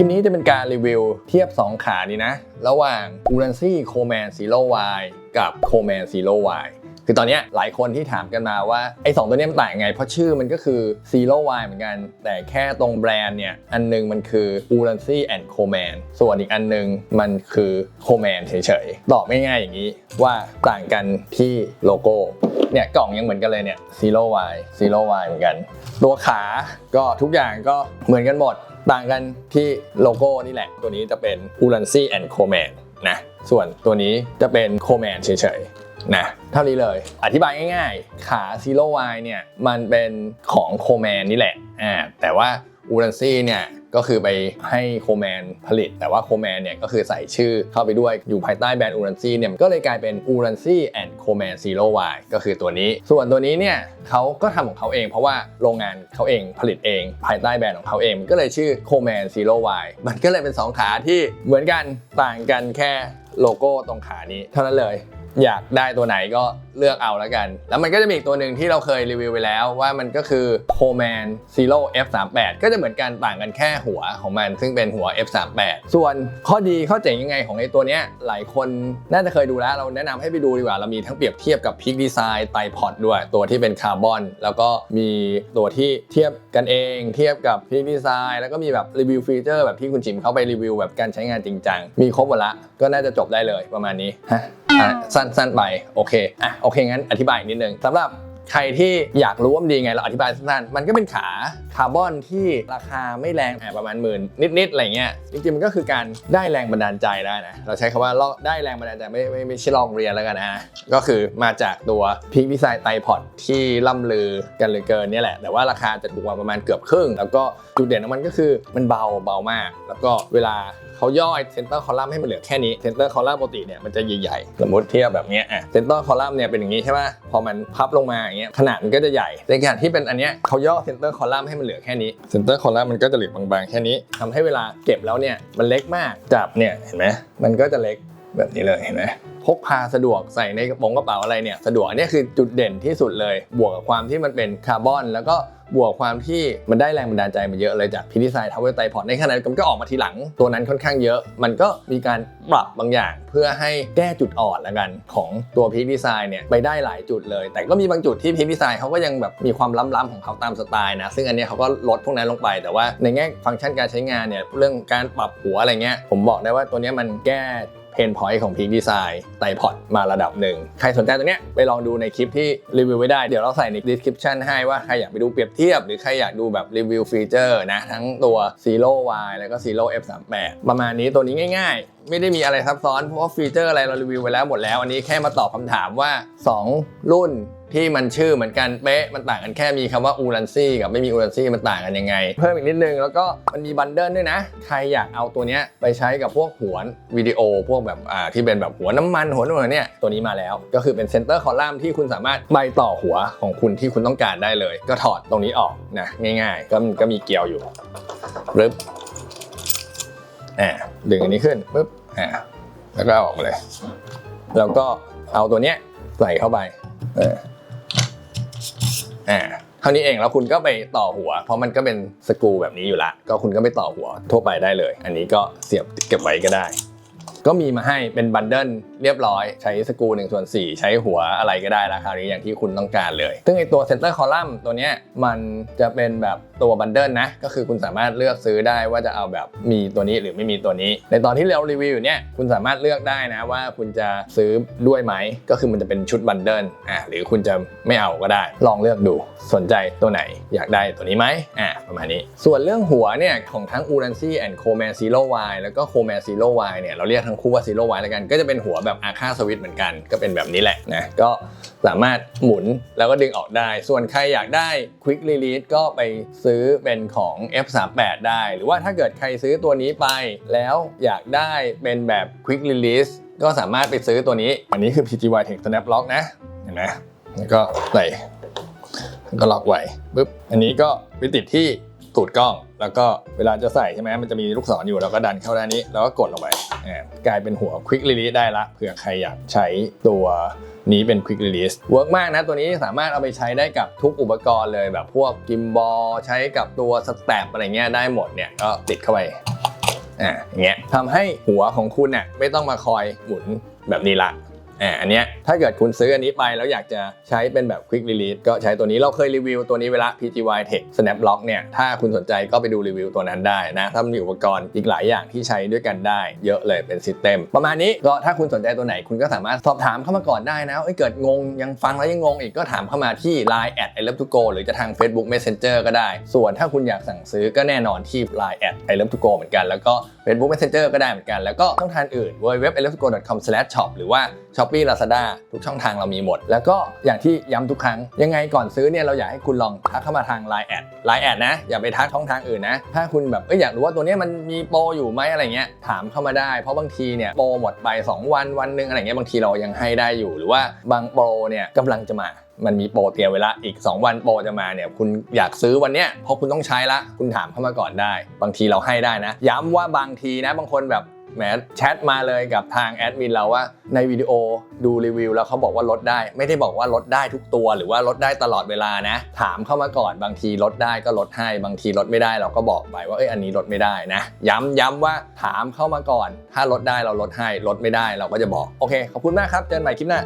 ลิปนี้จะเป็นการรีวิวเทียบ 2 ขานี้นะ ระหว่าง u r a n c y c o m a n Zero Y กับ c o m a n Zero Y คือตอนนี้หลายคนที่ถามกันมาว่าไอ้สองตัวนี้มันต่างยังไง เพราะชื่อมันก็คือ Zero Y เหมือนกัน แต่แค่ตรงแบรนด์เนี่ย อันหนึงมันคือ u r a n c y and Coman ส่วนอีกอันหนึงมันคือ Coman เฉยๆ ตอบง่ายๆอย่างนี้ว่าต่างกันที่โลโก้เนี่ยกล่องยังเหมือนกันเลยเนี่ย Zero Y Zero Y เหมือนกัน ตัวขาก็ทุกอย่างก็เหมือนกันหมด ต่างกันที่โลโก้นี่แหละ ตัวนี้จะเป็น u l a n c y and c o m a n นะ ส่วนตัวนี้จะเป็น c o m a n เฉยๆ นะ เท่านี้เลย อธิบายง่ายๆ ขา Zero Y เนี่ย มันเป็นของ c o m a n นี่แหละ อ่า แต่ว่า u r a n c y เนี่ยก็คือไปให้โคแมนผลิต แต่ว่าโคแมนเนี่ยก็คือใส่ชื่อเข้าไปด้วยอยู่ภายใต้แบรนด์อูรันซีเนี่ยก็เลยกลายเป็นอูรันซีแอนด์โคแมนซีโร่วก็คือตัวนี้ ส่วนตัวนี้เนี่ยเขาก็ทำของเขาเอง เพราะว่าโรงงานเขาเองผลิตเอง ภายใต้แบรนด์ของเขาเองมันก็เลยชื่อโคแมนซีโร่วมันก็เลยเป็น 2 ขาที่เหมือนกันต่างกันแค่โลโก้ตรงขานี้เท่านั้นเลย อยากได้ตัวไหนก็เลือกเอาแล้วกัน แล้วมันก็จะมีอีกตัวหนึ่งที่เราเคยรีวิวไปแล้วว่ามันก็คือ Coleman Zero F38 ก็จะเหมือนกันต่างกันแค่หัวของมัน ซึ่งเป็นหัว F38 ส่วนข้อดีข้อเจ๋งยังไงของไอ้ตัวเนี้ยหลายคนน่าจะเคยดูแล้วเราแนะนำให้ไปดูดีกว่า เรามีทั้งเปรียบเทียบกับ Peak Design ไตพอดด้วย ตัวที่เป็นคาร์บอนแล้วก็มีตัวที่เทียบกันเอง เทียบกับ Peak Design แล้วก็มีแบบรีวิวฟีเจอร์แบบที่คุณจิมเขาไปรีวิวแบบการใช้งานจริงจังมีครบหมดละก็น่าจะจบได้เลยประมาณนี้ฮะ สั้นสั้นๆไปโอเคอะโอเคงั้นอธิบายนิดนึงสำหรับ ใครที่อยากรู้ว่ามันดีไงเราอธิบายสั้นๆมันก็เป็นขาคาร์บอนที่ราคาไม่แรงแอ่ประมาณหมื่นนิดๆอะไรเงี้ยจริงๆมันก็คือการได้แรงบันดาลใจได้นะเราใช้คำว่าเราได้แรงบันดาลใจไม่ไม่ไม่ใช่ลองเรียนแล้วกันนะก็คือมาจากตัวพิกดีไซน์ไตพอดที่ล่ำลือกันเหลยเกินนี่แหละ แต่ว่าราคาจะถูกกว่าประมาณเกือบครึ่ง แล้วก็จุดเด่นของมันก็คือมันเบาเบามาก แล้วก็เวลาเขาย่อยเซนเตอร์คอลัมน์ให้มันเหลือแค่นี้เซนเตอร์คอลัมน์ปกติเนี่ยมันจะใหญ่ๆสมมติเทียบแบบเนี้ยอะเซนเตอร์คอลัมน์เนี่ยเป็นอย่างนี้ใช่ไหมพอมันพับลงมาอย่างเงี้ยขนาดมันก็จะใหญ่ในขณะที่เป็นอันเนี้ยเขาย่อเซนเตอร์คอลัมน์ให้มันเหลือแค่นี้เซนเตอร์คอลัมน์มันก็จะเหลือบางๆแค่นี้ทำให้เวลาเก็บแล้วเนี่ยมันเล็กมากจับเนี่ยเห็นไหมมันก็จะเล็ก แบบนี้เลยเห็นไหมพกพาสะดวกใส่ในกระโปรงกระเป๋าอะไรเนี่ยสะดวกอันนี้คือจุดเด่นที่สุดเลย บวกกับความที่มันเป็นคาร์บอน แล้วก็บวกความที่มันได้แรงบันดาลใจมาเยอะเลยจากพิธีไซน์ทาวเวอร์ไตพอดในขณะเดียวกันก็ออกมาทีหลังตัวนั้นค่อนข้างเยอะ มันก็มีการปรับบางอย่างเพื่อให้แก้จุดอ่อนละกันของตัวพีดีไซน์เนี่ยไปได้หลายจุดเลย แต่ก็มีบางจุดที่พีดีไซน์เขาก็ยังแบบมีความล้ำๆของเขาตามสไตล์นะ ซึ่งอันนี้เขาก็ลดพวกนั้นลงไป แต่ว่าในแง่ฟังก์ชันการใช้งานเนี่ยเรื่องการปรับหัวอะไรเงี้ยผมบอกได้ว่าตัวนี้มันแก้ เพนพอยต์ของพีคดีไซน์ไตพอดมาระดับหนึ่ง ใครสนใจตัวเนี้ยไปลองดูในคลิปที่รีวิวไว้ได้ เดี๋ยวเราใส่ใน description ให้ว่าใครอยากไปดูเปรียบเทียบ หรือใครอยากดูแบบรีวิวฟีเจอร์นะ ทั้งตัว Zero Y แล้วก็ Zero F38 ประมาณนี้ตัวนี้ง่าย ๆ ไม่ได้มีอะไรซับซ้อนเพราะว่าฟีเจอร์อะไรเรารีวิวไว้แล้วหมดแล้ว อันนี้แค่มาตอบคำถามว่า 2 รุ่น ที่มันชื่อเหมือนกันเป๊ะมันต่างกันแค่มีคำว่าอูรันซี่กับไม่มีอูรันซี่มันต่างกันยังไง เพิ่มอีกนิดนึงแล้วก็มันมีบันเดิลด้วยนะ ใครอยากเอาตัวเนี้ยไปใช้กับพวกหัววิดีโอพวกแบบอ่าที่เป็นแบบหัวน้ำมันหัวนู่นเนี่ยตัวนี้มาแล้ว ก็คือเป็นเซนเตอร์คอลัมน์ที่คุณสามารถใบต่อหัวของคุณที่คุณต้องการได้เลย ก็ถอดตรงนี้ออกนะง่าย ๆ ก็ก็มีเกลียวอยู่ปึ๊บอ่าดึงอันนี้ขึ้นปึ๊บอ่าแล้วก็อออกมาเลย แล้วก็เอาตัวเนี้ยใส่เข้าไปเออ อ่าเท่านี้เองแล้วคุณก็ไปต่อหัว เพราะมันก็เป็นสกรูแบบนี้อยู่ละ ก็คุณก็ไปต่อหัวทั่วไปได้เลย อันนี้ก็เสียบเก็บไว้ก็ได้ ก็มีมาให้เป็นบันเดิลเรียบร้อยใช้สกรู1ส่วน4ใช้หัวอะไรก็ได้ราคราวนี้อย่างที่คุณต้องการเลย ซึ่งไอตัวเซนเตอร์คอลัมน์ตัวเนี้ยมันจะเป็นแบบตัวบันเดิลนะ ก็คือคุณสามารถเลือกซื้อได้ว่าจะเอาแบบมีตัวนี้หรือไม่มีตัวนี้ ในตอนที่เรารีวิวอยู่เนี่ยคุณสามารถเลือกได้นะว่าคุณจะซื้อด้วยไหมก็คือมันจะเป็นชุดบันเดิลอ่าหรือคุณจะไม่เอาก็ได้ ลองเลือกดูสนใจตัวไหนอยากได้ตัวนี้ไหมอ่าประมาณนี้ ส่วนเรื่องหัวเนี่ยของทั้ง u r a n c y and Coleman Zero Y แล้วก็ Coleman Zero Y เนี่ยเราเรียกทั้งคู่ว่า Zero Y แล้วกัน ก็จะเป็นหัวแบบอาค่าสวิตเหมือนกัน ก็เป็นแบบนี้แหละนะก็สามารถหมุนแล้วก็ดึงออกได้ ส่วนใครอยากได้ Quick Release ก็ไปซื้อเป็นของ F38 ได้ หรือว่าถ้าเกิดใครซื้อตัวนี้ไป แล้วอยากได้เป็นแบบ Quick Release ก็สามารถไปซื้อตัวนี้ อันนี้คือ PGY Tech Snap Lock นะ เห็นไหมแล้วก็ใส่ก็ล็อกไว้ปึ๊บ อันนี้ก็ไปติดที่ตูดกล้อง แล้วก็เวลาจะใส่ใช่ไหมมันจะมีลูกศรอยู่เราก็ดันเข้าด้านนี้ แล้วก็กดลงไป กลายเป็นหัว Quick Release ได้ละเผื่อใครอยากใช้ตัวนี้เป็น Quick Release เวิร์กมากนะตัวนี้สามารถเอาไปใช้ได้กับทุกอุปกรณ์เลยแบบพวกกิมบอลใช้กับตัวสแตปอะไรเงี้ยได้หมดเนี่ยก็ติดเข้าไปอ่าอย่างเงี้ยทำให้หัวของคุณเนี่ยไม่ต้องมาคอยหมุนแบบนี้ละ อ่าอันเนี้ยถ้าเกิดคุณซื้ออันนี้ไปแล้วอยากจะใช้เป็นแบบ Quick Release ก็ใช้ตัวนี้เราเคยรีวิวตัวนี้เวลา PGY Tech Snap Lock เนี่ยถ้าคุณสนใจก็ไปดูรีวิวตัวนั้นได้นะถ้ามีอุปกรณ์อีกหลายอย่างที่ใช้ด้วยกันได้ เยอะเลยเป็นซิสเต็มประมาณนี้ก็ถ้าคุณสนใจตัวไหนคุณก็สามารถสอบถามเข้ามาก่อนได้นะเอ้เกิดงงยังฟังแล้วยังงงอีกก็ถามเข้ามาที่ Line at i love to go หรือจะทาง Facebook Messenger ก็ได้ ส่วนถ้าคุณอยากสั่งซื้อก็แน่นอนที่ Line at i love to go เหมือนกันแล้วก็ Facebook Messenger ก็ได้เหมือนกัน แล้วก็ช่องทางอื่น www.elefgo.com/shop หรือว่า Shopee Lazada ทุกช่องทางเรามีหมด แล้วก็อย่างที่ย้ำทุกครั้ง ยังไงก่อนซื้อเนี่ยเราอยากให้คุณลองทักเข้ามาทาง Line แอด Line แอดนะ อย่าไปทักช่องทางอื่นนะ ถ้าคุณแบบเอยอยากรู้ว่าตัวนี้มันมีโปรอยู่ไหมอะไรเงี้ยถามเข้ามาได้ เพราะบางทีเนี่ยโปรหมดไป 2 วันวันหนึงอะไรเงี้ยบางทีเรายังให้ได้อยู่ หรือว่าบางโปรเนี่ยกำลังจะมามันมีโปรเตรียมไว้ละอีก 2 วันโปรจะมาเนี่ยคุณอยากซื้อวันเนี้ยเพราะคุณต้องใช้ละ คุณถามเข้ามาก่อนได้ บางทีเราให้ได้นะ ย้ำว่าบางทีนะบางคนแบบแหมแชทมาเลยกับทางแอดมินเราว่าในวิดีโอดูรีวิวแล้วเขาบอกว่าลดได้ ไม่ได้บอกว่าลดได้ทุกตัว หรือว่าลดได้ตลอดเวลานะ ถามเข้ามาก่อนบางทีลดได้ก็ลดให้บางทีลดไม่ได้เราก็บอกไปว่าเอ้ยอันนี้ลดไม่ได้นะ ย้ำย้ำว่าถามเข้ามาก่อน ถ้าลดได้เราลดให้ลดไม่ได้เราก็จะบอกโอเคขอบคุณมากครับเจอกันใหม่คลิปหน้า